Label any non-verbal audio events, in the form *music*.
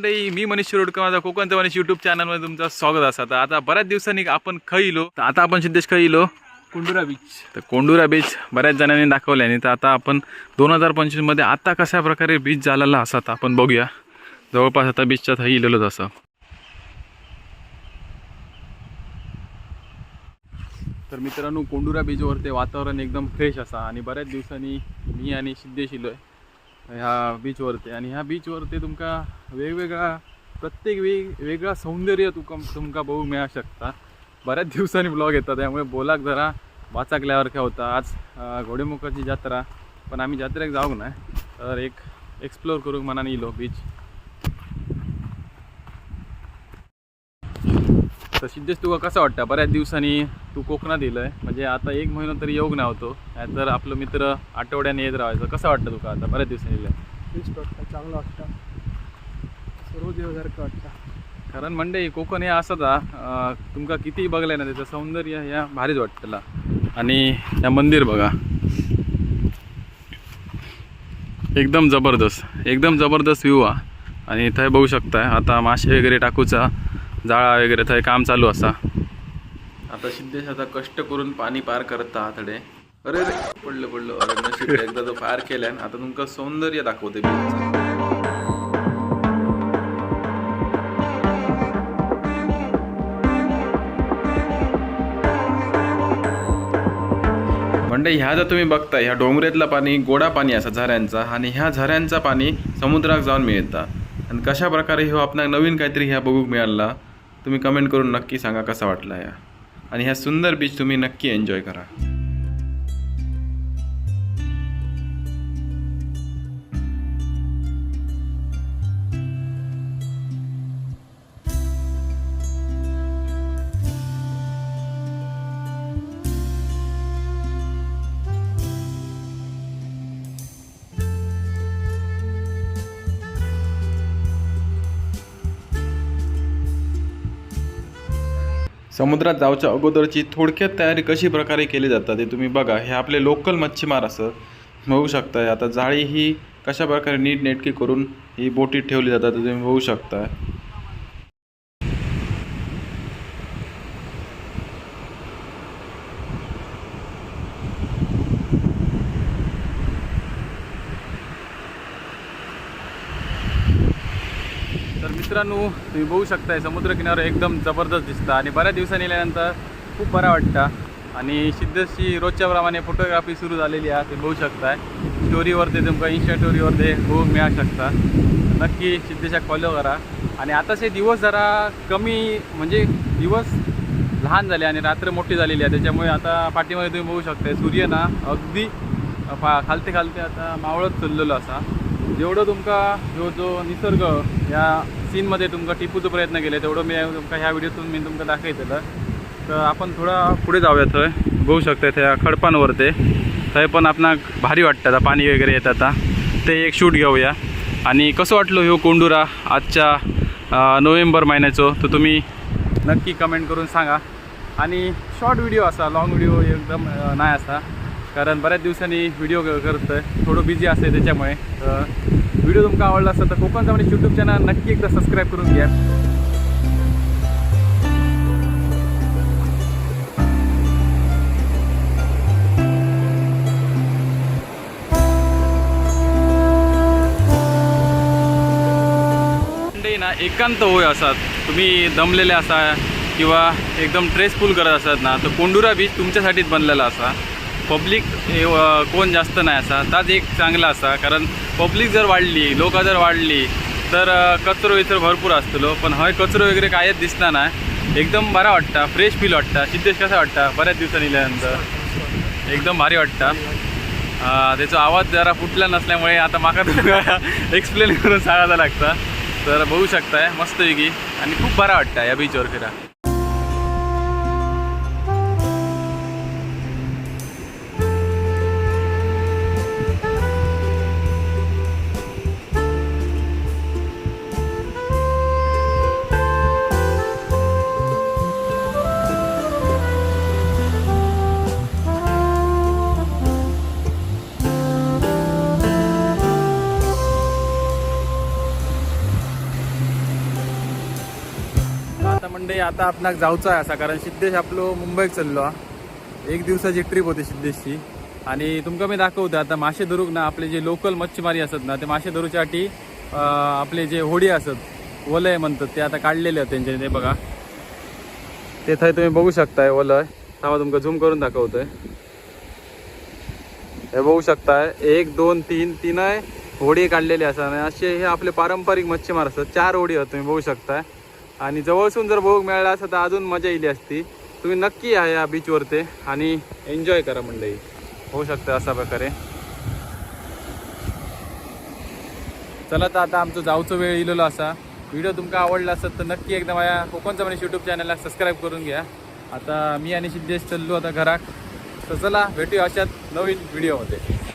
मंडळी मी मनीष शिरोडकर माझा कोकणचं मनीष युट्यूब चॅनलमध्ये तुमचं स्वागत असं. तर आता बऱ्याच दिवसांनी आपण खैलो तर आता आपण सिद्धेश खैलो कुंडुरा बीच तर कोंडुरा बीच बऱ्याच जणांनी दाखवले आणि तर आता आपण दोन हजार पंचवीसमध्ये आता कशा प्रकारे बीच झालेला असा तर आपण बघूया. जवळपास आता बीचच्या थई इलेलोच असं. तर मित्रांनो कोंडुरा बीचवरती वातावरण एकदम फ्रेश असा. आणि बऱ्याच दिवसांनी मी आणि सिद्धेश इलोय ह्या बीचवरती आणि ह्या बीचवरती तुमका वेगवेगळा प्रत्येक वेग वेगळा सौंदर्य तुका तुमका बघू मिळा शकता. बऱ्याच दिवसांनी ब्लॉग येतात त्यामुळे बोलाक जरा वाचकल्यासारख्या होता. आज घोडेमुखाची जत्रा पण आम्ही जत्रेक जाऊक ना. तर एक एक्सप्लोर करूक मनाने इलो बीच तर सिद्धेश तुका कसं वाटतं? बऱ्याच दिवसांनी तू कोकणात येलोय. म्हणजे आता एक महिना तरी येऊक नव्हतो. तर आपलं मित्र आठवड्याने येत राहायचं. कसं वाटतं तुका आता? बऱ्याच दिवसांनी येलोय. बीच वाटतं. चांगलं वाटतं. सर्व देवासारखं वाटतं. कारण म्हणजे कोकण हे असंच हा तुमका किती बघलंय ना त्याचं सौंदर्य ह्या भारीच वाटतला. आणि या मंदिर बघा. एकदम जबरदस्त. एकदम जबरदस्त व्ह्यू हा आणि थंय बघू शकताय. आता मासे वगैरे टाकूचा जाळा वगैरे थंय काम चालू असा. आता सिद्धेश आता कष्ट करून पाणी पार करता हातडे अरे रे पडलं पडलं. अरे नशीब एकदा तो पार केल्यान आता तुमका सौंदर्य दाखवते बीचचं म्हणजे ह्या जर तुम्ही बघता ह्या डोंगरेतलं पाणी गोडा पाणी असा झऱ्यांचा आणि ह्या झऱ्यांचा पाणी समुद्रात जाऊन मिळता. आणि कशा प्रकारे हो आपणाक नवीन काहीतरी ह्या बघूक मिळाला तुम्ही कमेंट करून नक्की सांगा कसा वाटला या. आणि ह्या सुंदर बीच तुम्ही नक्की एन्जॉय करा. समुद्रात जाऊच्या अगोदरची थोडक्यात तयारी कशी प्रकारे केली जातात ते तुम्ही बघा. हे आपले लोकल मच्छीमार असं बघू शकताय. आता जाळी ही कशा प्रकारे नीटनेटकी करून ही बोटीत ठेवली जातात तुम्ही बघू शकताय तर मित्रांनो तुम्ही बघू शकताय समुद्रकिनारा एकदम जबरदस्त दिसतं आणि बऱ्याच दिवसांनी आल्यानंतर खूप बरा वाटतं. आणि सिद्धशी रोजच्या प्रमाणे फोटोग्राफी सुरू झालेली आहे तुम्ही बघू शकताय. स्टोरीवरती तुमका इन्स्टा स्टोरीवरती बघू मिळू शकता. नक्की सिद्धेशाक फॉलो करा. आणि आताचे दिवस जरा कमी म्हणजे दिवस लहान झाले आणि रात्र मोठी झालेली आहे. त्याच्यामुळे आता पाठीमध्ये तुम्ही बघू शकताय सूर्य ना अगदी फा खालते खालते आता मावळत चाललेलो असा. जेवढं तुमका जो जो निसर्ग या सीनमध्ये तुमका टिपूचं प्रयत्न केले तेवढं मी तुमका ह्या व्हिडिओतून मी तुमका दाखयतलं तर आपण थोडा पुढे जाऊया थंय बघू शकता त्या खडपांवर ते थंय पण आपणाक भारी वाटतं आता पाणी वगैरे येत आता. ते एक शूट घेऊया. आणि कसं वाटलं ह्यो कोंडुरा आजच्या नोव्हेंबर महिन्याचो? तर तुम्ही नक्की कमेंट करून सांगा. आणि शॉर्ट व्हिडिओ असा लाँग व्हिडिओ एकदम नाही असा. कारण बऱ्याच दिवसांनी व्हिडिओ करतोय. थोडं बिझी असते त्याच्यामुळे. व्हिडिओ तुमका आवडला असेल तर कोकणचा म्हणजे यूट्यूब चॅनल नक्की एकदा सबस्क्राईब करून घ्या. ना एकांत होय असतात. तुम्ही दमलेले असा किंवा एकदम ट्रेसफुल करत असतात ना तर कोंडुरा बीच तुमच्यासाठीच बनलेला असा. पब्लिक कोण जास्त नाही असा. ताच एक चांगला असा कारण पब्लिक जर वाढली लोक जर वाढली तर कचरो विचरो भरपूर असतलो पण हय कचरो वगैरे कायच दिसना ना एकदम बरा वाटता फ्रेश फील वाटता. सिद्धेश कसा वाटता? बऱ्याच दिवसांनी इल्यानंतर. एकदम भारी वाटता. त्याचा आवाज जरा फुटला नसल्यामुळे आता माका तुमका एक्सप्लेन *laughs* करून सांगायला लागता. तर बघू शकताय मस्तपैकी आणि खूप बरा वाटतं या बीचवर फिरा. मंडळी आता आपणाक जावचो आहे असा कारण सिद्धेश आपलो मुंबयक चाललो हा. एक दिवसाची ट्रिप होती सिद्धेशची. आणि तुमका मी दाखवतो आता मासे धरूक ना आपले जे लोकल मच्छीमारी असत ना ते मासे धरूच्यासाठी अं, आपले जे होडी असत वलय म्हणतात ते आता काढलेले आहेत त्यांचे ते बघा. ते थंय तुम्ही बघू शकताय वलय. थांबा तुमका झूम करून दाखवतोय. हे बघू शकताय एक दोन तीन तीन होडी काढलेली असा आणि असे हे आपले पारंपरिक मच्छीमार असतात चार होडी आहेत तुम्ही बघू शकताय. आणि जवळसून जर भोग मिळाला असतं तर अजून मजा येईल असती. तुम्ही नक्की या या बीचवरती आणि एन्जॉय करा मंडळी. होऊ शकतं अशा प्रकारे. चला तर आता आमचं जाऊचं वेळ इलेलो असा. व्हिडिओ तुमका आवडला असत तर नक्की एकदा माझ्या कोकणचा म्हणजे यूट्यूब चॅनलला सबस्क्राईब करून घ्या. आता मी आणि सिद्धेश चाललो आता घरात. तर चला भेटूया अशात नवीन व्हिडिओमध्ये